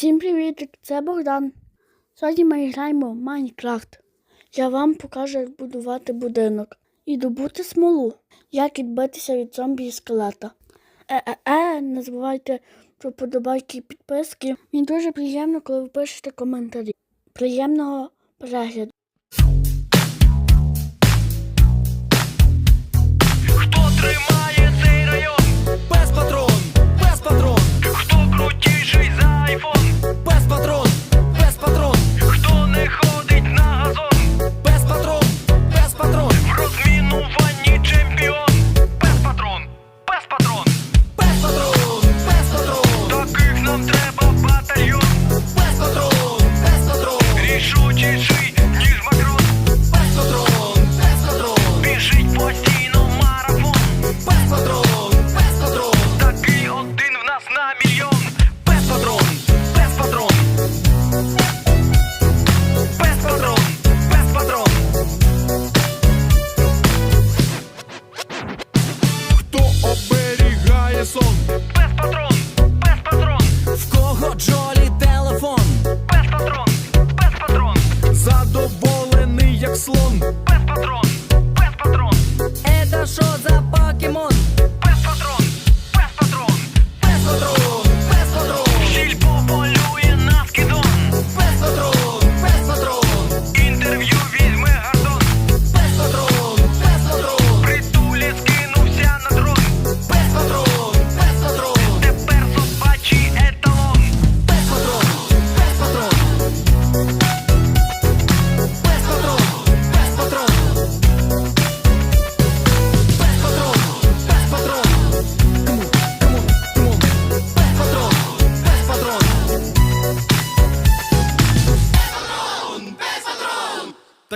Всім привіт! Це Богдан. Сьогодні ми граємо в Майнкрафт. Я вам покажу, як будувати будинок і добути смолу, як відбитися від зомбі і скелета. Е-е-е, не забувайте про подобайки і підписки. Мені дуже приємно, коли ви пишете коментарі. Приємного перегляду! Хто тримає цей район без патрон?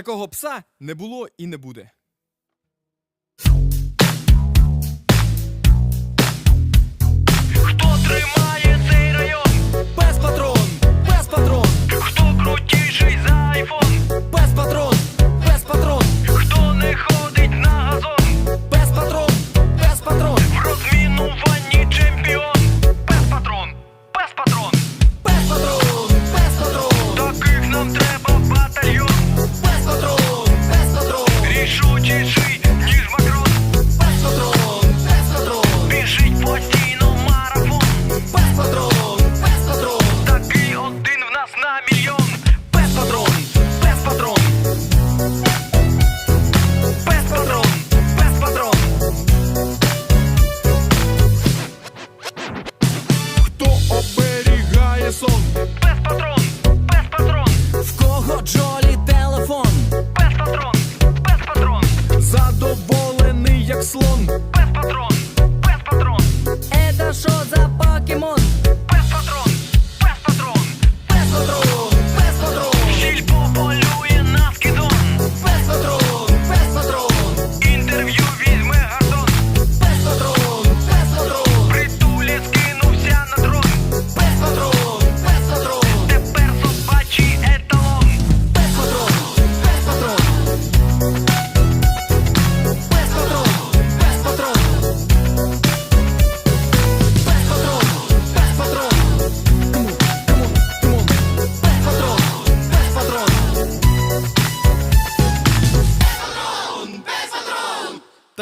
Такого пса не було і не буде. Хто тримає?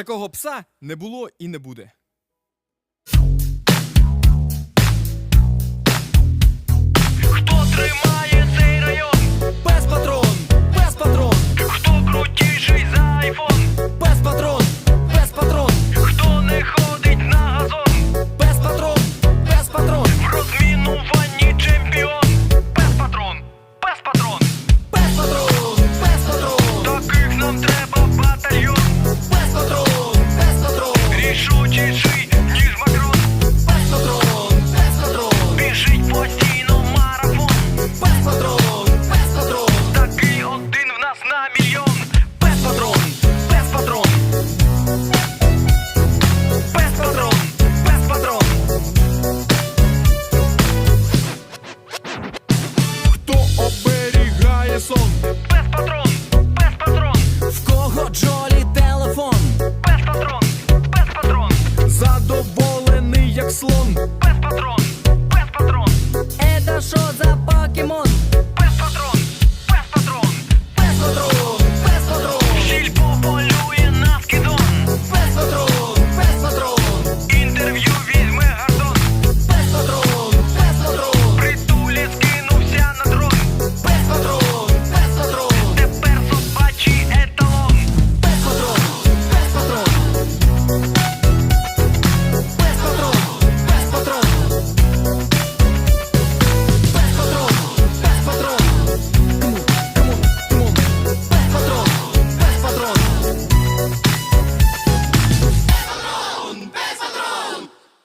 Такого пса не було і не буде. Хто тримає цей район? Без патрон, без патрон. Хто крутів? Лютий, як слон, без патрон, без патрон. Е, Это що за покемон? Без патрон, без патрон, без патрон.